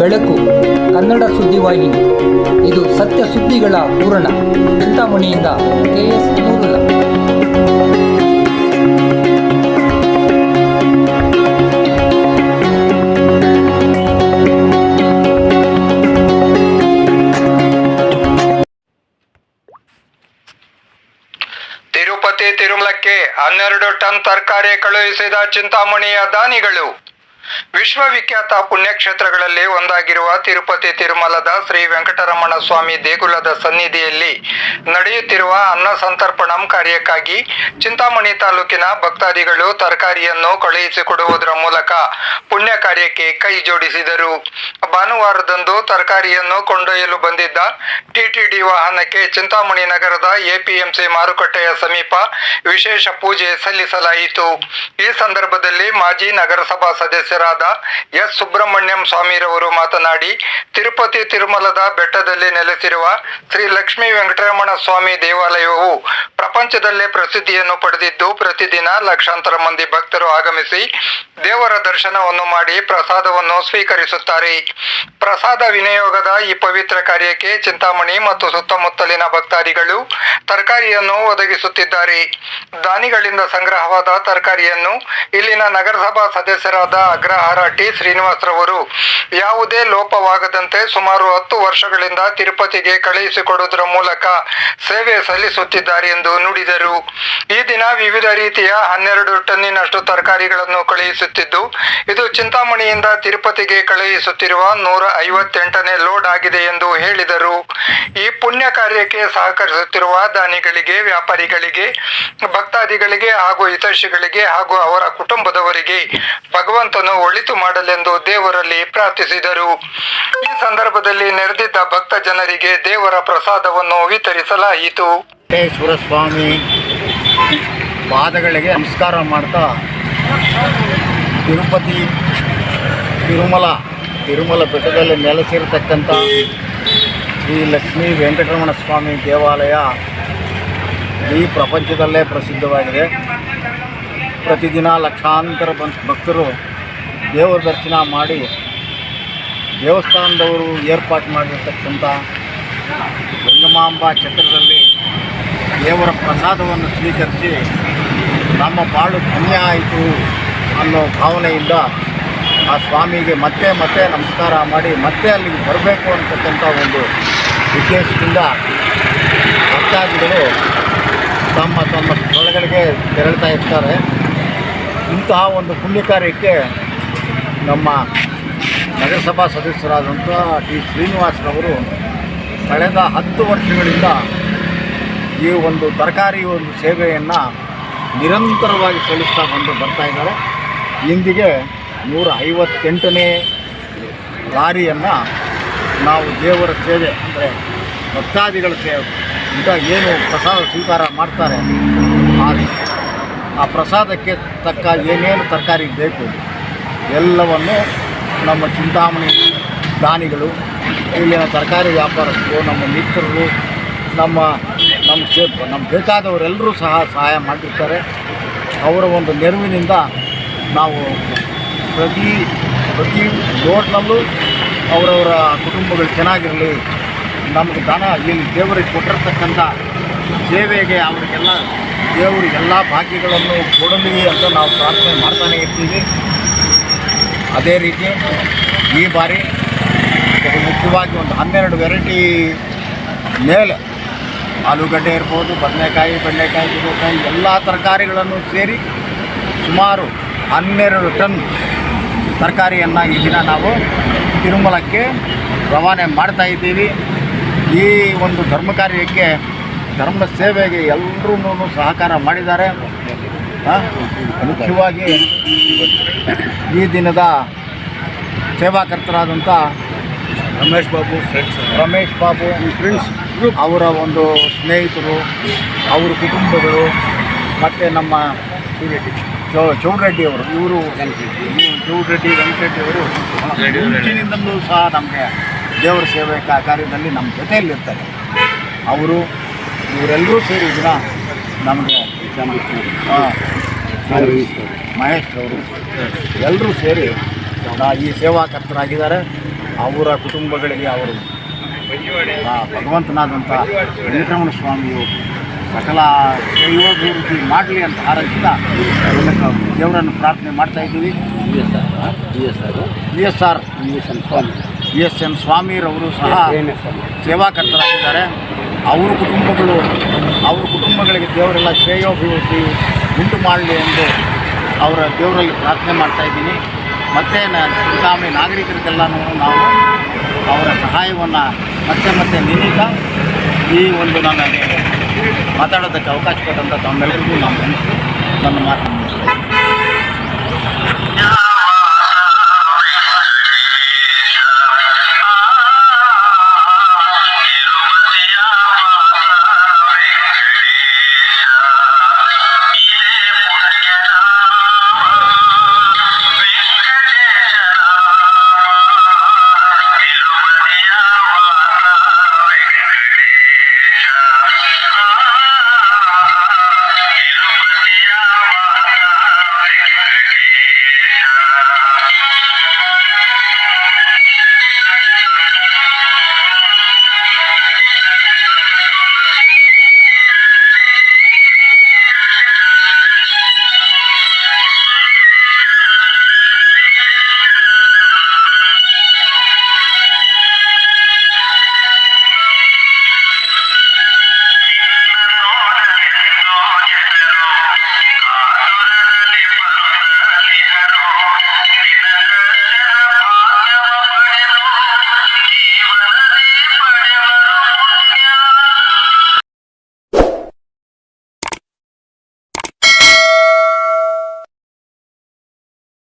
ಬೆಳಕು ಕನ್ನಡ ಸುದ್ದಿವಾಹಿನಿ. ಇದು ಸತ್ಯ ಸುದ್ದಿಗಳ ಪೂರಣ ಚಿಂತಾಮಣಿಯಿಂದ ಕೆ ಎಸ್ ತಿರುಪತಿ, ತಿರುಮಲಕ್ಕೆ ಹನ್ನೆರಡು ಟನ್ ತರಕಾರಿ ಕಳುಹಿಸಿದ ಚಿಂತಾಮಣಿಯ ದಾನಿಗಳು. ವಿಶ್ವವಿಖ್ಯಾತ ಪುಣ್ಯಕ್ಷೇತ್ರಗಳಲ್ಲಿ ಒಂದಾಗಿರುವ ತಿರುಪತಿ ತಿರುಮಲದ ಶ್ರೀ ವೆಂಕಟರಮಣ ಸ್ವಾಮಿ ದೇಗುಲದ ಸನ್ನಿಧಿಯಲ್ಲಿ ನಡೆಯುತ್ತಿರುವ ಅನ್ನ ಸಂತರ್ಪಣಂ ಕಾರ್ಯಕ್ಕಾಗಿ ಚಿಂತಾಮಣಿ ತಾಲೂಕಿನ ಭಕ್ತಾದಿಗಳು ತರಕಾರಿಯನ್ನು ಕಳುಹಿಸಿಕೊಡುವುದರ ಮೂಲಕ ಪುಣ್ಯ ಕಾರ್ಯಕ್ಕೆ ಕೈ ಜೋಡಿಸಿದರು. ಭಾನುವಾರದಂದು ತರಕಾರಿಯನ್ನು ಕೊಂಡೊಯ್ಯಲು ಬಂದಿದ್ದ ಟಿಟಿಡಿ ವಾಹನಕ್ಕೆ ಚಿಂತಾಮಣಿ ನಗರದ ಎಪಿಎಂಸಿ ಮಾರುಕಟ್ಟೆಯ ಸಮೀಪ ವಿಶೇಷ ಪೂಜೆ ಸಲ್ಲಿಸಲಾಯಿತು. ಈ ಸಂದರ್ಭದಲ್ಲಿ ಮಾಜಿ ನಗರಸಭಾ ಸದಸ್ಯರಾದ ಎಸ್. ಸುಬ್ರಹ್ಮಣ್ಯಂ ಸ್ವಾಮಿರವರು ಮಾತನಾಡಿ ತಿರುಪತಿ ತಿರುಮಲದ ಬೆಟ್ಟದಲ್ಲಿ ನೆಲೆಸಿರುವ ಶ್ರೀ ಲಕ್ಷ್ಮೀ ವೆಂಕಟರಮಣ ಸ್ವಾಮಿ ದೇವಾಲಯವು ಪ್ರಪಂಚದಲ್ಲೇ ಪ್ರಸಿದ್ಧಿಯನ್ನು ಪಡೆದಿದ್ದು ಪ್ರತಿದಿನ ಲಕ್ಷಾಂತರ ಮಂದಿ ಭಕ್ತರು ಆಗಮಿಸಿ ದೇವರ ದರ್ಶನವನ್ನು ಮಾಡಿ ಪ್ರಸಾದವನ್ನು ಸ್ವೀಕರಿಸುತ್ತಾರೆ. ಪ್ರಸಾದ ವಿನಿಯೋಗದ ಈ ಪವಿತ್ರ ಕಾರ್ಯಕ್ಕೆ ಚಿಂತಾಮಣಿ ಮತ್ತು ಸುತ್ತಮುತ್ತಲಿನ ಭಕ್ತಾದಿಗಳು ತರಕಾರಿಯನ್ನು ಒದಗಿಸುತ್ತಿದ್ದಾರೆ. ದಾನಿಗಳಿಂದ ಸಂಗ್ರಹವಾದ ತರಕಾರಿಯನ್ನು ಇಲ್ಲಿನ ನಗರಸಭಾ ಸದಸ್ಯರಾದ ಅಗ್ರಹಾರ ಟಿ ಶ್ರೀನಿವಾಸರವರು ಯಾವುದೇ ಲೋಪವಾಗದಂತೆ ಸುಮಾರು ಹತ್ತು ವರ್ಷಗಳಿಂದ ತಿರುಪತಿಗೆ ಕಳುಹಿಸಿಕೊಡುವುದರ ಮೂಲಕ ಸೇವೆ ಸಲ್ಲಿಸುತ್ತಿದ್ದಾರೆ ಎಂದು ನುಡಿದರು. ಈ ದಿನ ವಿವಿಧ ರೀತಿಯ ಹನ್ನೆರಡು ಟನ್ನಿನಷ್ಟು ತರಕಾರಿಗಳನ್ನು ಕಳುಹಿಸುತ್ತಿದ್ದು, ಇದು ಚಿಂತಾಮಣಿಯಿಂದ ತಿರುಪತಿಗೆ ಕಳುಹಿಸುತ್ತಿರುವ ನೂರ ಐವತ್ತೆಂಟನೇ ಲೋಡ್ ಆಗಿದೆ ಎಂದು ಹೇಳಿದರು. ಈ ಪುಣ್ಯ ಕಾರ್ಯಕ್ಕೆ ಸಹಕರಿಸುತ್ತಿರುವ ದಾನಿಗಳಿಗೆ, ವ್ಯಾಪಾರಿಗಳಿಗೆ, ಭಕ್ತಾದಿಗಳಿಗೆ ಹಾಗೂ ಹಿತೈಷಿಗಳಿಗೆ ಹಾಗೂ ಅವರ ಕುಟುಂಬದವರಿಗೆ ಭಗವಂತನು ಒಳಿತು ಮಾಡಲೆಂದು ದೇವರಲ್ಲಿ ಪ್ರಾರ್ಥಿಸಿದರು. ಈ ಸಂದರ್ಭದಲ್ಲಿ ನೆರೆದಿದ್ದ ಭಕ್ತ ಜನರಿಗೆ ದೇವರ ಪ್ರಸಾದವನ್ನು ವಿತರಿಸಲಾಯಿತು. ವೆಂಕಟೇಶ್ವರ ಸ್ವಾಮಿ ಪಾದಗಳಿಗೆ ನಮಸ್ಕಾರ ಮಾಡ್ತಾ ತಿರುಪತಿ ತಿರುಮಲ ತಿರುಮಲ ಬೆಟ್ಟದಲ್ಲಿ ನೆಲೆಸಿರತಕ್ಕಂಥ ಶ್ರೀ ಲಕ್ಷ್ಮೀ ವೆಂಕಟರಮಣ ಸ್ವಾಮಿ ದೇವಾಲಯ ಈ ಪ್ರಪಂಚದಲ್ಲೇ ಪ್ರಸಿದ್ಧವಾಗಿದೆ. ಪ್ರತಿದಿನ ಲಕ್ಷಾಂತರ ಭಕ್ತರು ದೇವರ ದರ್ಶನ ಮಾಡಿ ದೇವಸ್ಥಾನದವರು ಏರ್ಪಾಟು ಮಾಡಿರ್ತಕ್ಕಂಥ ಗಂಗಮಾಂಬ ಛತ್ರದಲ್ಲಿ ದೇವರ ಪ್ರಸಾದವನ್ನು ಸ್ವೀಕರಿಸಿ ನಮ್ಮ ಬಾಳು ಪುಣ್ಯ ಆಯಿತು ಅನ್ನೋ ಭಾವನೆಯಿಂದ ಆ ಸ್ವಾಮಿಗೆ ಮತ್ತೆ ಮತ್ತೆ ನಮಸ್ಕಾರ ಮಾಡಿ ಮತ್ತೆ ಅಲ್ಲಿಗೆ ಬರಬೇಕು ಅಂತಕ್ಕಂಥ ಒಂದು ಉದ್ದೇಶದಿಂದ ಭಕ್ತಾದಿಗಳು ತಮ್ಮ ತಮ್ಮ ಸ್ಥಳಗಳಿಗೆ ತೆರಳ್ತಾ ಇರ್ತಾರೆ. ಇಂತಹ ಒಂದು ಪುಣ್ಯ ಕಾರ್ಯಕ್ಕೆ ನಮ್ಮ ನಗರಸಭಾ ಸದಸ್ಯರಾದಂಥ ಟಿ ಶ್ರೀನಿವಾಸರವರು ಕಳೆದ ಹತ್ತು ವರ್ಷಗಳಿಂದ ಈ ಒಂದು ತರಕಾರಿ ಒಂದು ಸೇವೆಯನ್ನು ನಿರಂತರವಾಗಿ ಸಲ್ಲಿಸ್ತಾ ಬಂದು ಬರ್ತಾ ಇದ್ದಾರೆ. ಇಂದಿಗೆ ನೂರ ಐವತ್ತೆಂಟನೇ ಲಾರಿಯನ್ನು ನಾವು ದೇವರ ಸೇವೆ ಅಂದರೆ ಭಕ್ತಾದಿಗಳ ಸೇವೆ ಇಂಥ ಏನು ಪ್ರಸಾದ ಸ್ವೀಕಾರ ಮಾಡ್ತಾರೆ. ಆ ಪ್ರಸಾದಕ್ಕೆ ತಕ್ಕ ಏನೇನು ತರಕಾರಿ ಬೇಕು ಎಲ್ಲವನ್ನು ನಮ್ಮ ಚಿಂತಾಮಣಿ ದಾನಿಗಳು, ಇಲ್ಲಿನ ತರಕಾರಿ ವ್ಯಾಪಾರಸ್ಥರು, ನಮ್ಮ ಮಿತ್ರರು, ನಮ್ಮ ನಮ್ಮ ಸೇ ನಮ್ಮ ಬೇಕಾದವರೆಲ್ಲರೂ ಸಹ ಸಹಾಯ ಮಾಡಿರ್ತಾರೆ. ಅವರ ಒಂದು ನೆರವಿನಿಂದ ನಾವು ಪ್ರತಿ ಪ್ರತಿ ಲೋಟ್ನಲ್ಲೂ ಅವರವರ ಕುಟುಂಬಗಳು ಚೆನ್ನಾಗಿರಲಿ, ನಮಗೆ ದನ ಇಲ್ಲಿ ದೇವರಿಗೆ ಕೊಟ್ಟಿರ್ತಕ್ಕಂಥ ಸೇವೆಗೆ ಅವರಿಗೆಲ್ಲ ದೇವರು ಎಲ್ಲ ಭಾಗ್ಯಗಳನ್ನು ಕೊಡಲಿ ಅಂತ ನಾವು ಪ್ರಾರ್ಥನೆ ಮಾಡ್ತಾನೆ ಇರ್ತೀವಿ. ಅದೇ ರೀತಿ ಈ ಬಾರಿ ಮುಖ್ಯವಾಗಿ ಒಂದು ಹನ್ನೆರಡು ವೆರೈಟಿ ಮೇಲೆ ಆಲೂಗಡ್ಡೆ ಇರ್ಬೋದು, ಬದನೆಕಾಯಿ, ಬೆಂಡೆಕಾಯಿ ಹೀರೆಕಾಯಿ ಎಲ್ಲ ತರಕಾರಿಗಳನ್ನು ಸೇರಿ ಸುಮಾರು ಹನ್ನೆರಡು ಟನ್ ತರಕಾರಿಯನ್ನು ಈ ದಿನ ನಾವು ತಿರುಮಲಕ್ಕೆ ರವಾನೆ ಮಾಡ್ತಾ ಇದ್ದೀವಿ. ಈ ಒಂದು ಧರ್ಮ ಕಾರ್ಯಕ್ಕೆ ಧರ್ಮ ಸೇವೆಗೆ ಎಲ್ಲರೂ ಸಹಕಾರ ಮಾಡಿದ್ದಾರೆ. ಮುಖ್ಯವಾಗಿ ಈ ದಿನದ ಸೇವಾಕರ್ತರಾದಂಥ ರಮೇಶ್ ಬಾಬು ಫ್ರೆಂಡ್ಸ್ ರಮೇಶ್ ಬಾಬು ಫ್ರೆಂಡ್ಸ್ ಅವರ ಒಂದು ಸ್ನೇಹಿತರು ಅವ್ರ ಕುಟುಂಬಗಳು ಮತ್ತು ನಮ್ಮ ಚೌ ಚೌಡ್ರೆಡ್ಡಿ ಅವರು. ಇವರು ಚೌಡ್ರೆಡ್ಡಿ ವೆಂಕಟರೆಡ್ಡಿ ಅವರು. ಮುಂಚಿನಿಂದಲೂ ಸಹ ನಮಗೆ ದೇವರ ಸೇವೆ ಕಾ- ಕಾರ್ಯದಲ್ಲಿ ನಮ್ಮ ಜೊತೆಯಲ್ಲಿರ್ತಾರೆ. ಅವರು ಇವರೆಲ್ಲರೂ ಸೇರಿ ದಿನ ನಮಗೆ ಮಹೇಶ್ ಅವರು. ಎಲ್ಲರೂ ಸೇರಿ ಈ ಸೇವಾಕರ್ತರಾಗಿದ್ದಾರೆ ಅವರ ಕುಟುಂಬಗಳಿಗೆ ಅವರು ಭಗವಂತನಾದಂಥ ವೆಂಕಟರಮಣ ಸ್ವಾಮಿಯು ಸಕಲ ಶ್ರೇಯೋಭಿವೃದ್ಧಿ ಮಾಡಲಿ ಅಂತ ಹಾರೈಸಿದ ದೇವರನ್ನು ಪ್ರಾರ್ಥನೆ ಮಾಡ್ತಾ ಇದ್ದೀವಿ. V S R V S N ಸ್ವಾಮಿರವರು ಸಹ ಸೇವಾಕರ್ತರಾಗಿದ್ದಾರೆ ಅವ್ರ ಕುಟುಂಬಗಳು, ಅವ್ರ ಕುಟುಂಬಗಳಿಗೆ ದೇವರೆಲ್ಲ ಶ್ರೇಯೋಭಿವೃದ್ಧಿ ಉಂಟು ಮಾಡಲಿ ಎಂದು ಅವರ ದೇವರಲ್ಲಿ ಪ್ರಾರ್ಥನೆ ಮಾಡ್ತಾ ಇದ್ದೀನಿ. ಮತ್ತು ಚಿಂತಾಮಣಿ ನಾಗರಿಕರಿಗೆಲ್ಲನೂ ನಾವು ಅವರ ಸಹಾಯವನ್ನು ಮತ್ತೆ ಮತ್ತೆ ನಿರೀತಾ ಈ ಒಂದು ನನಗೆ ಮಾತಾಡೋದಕ್ಕೆ ಅವಕಾಶ ಕೊಟ್ಟಂಥ ತಮ್ಮೆಲ್ಲರಿಗೂ ನಾನು ನನ್ನ ಮಾತು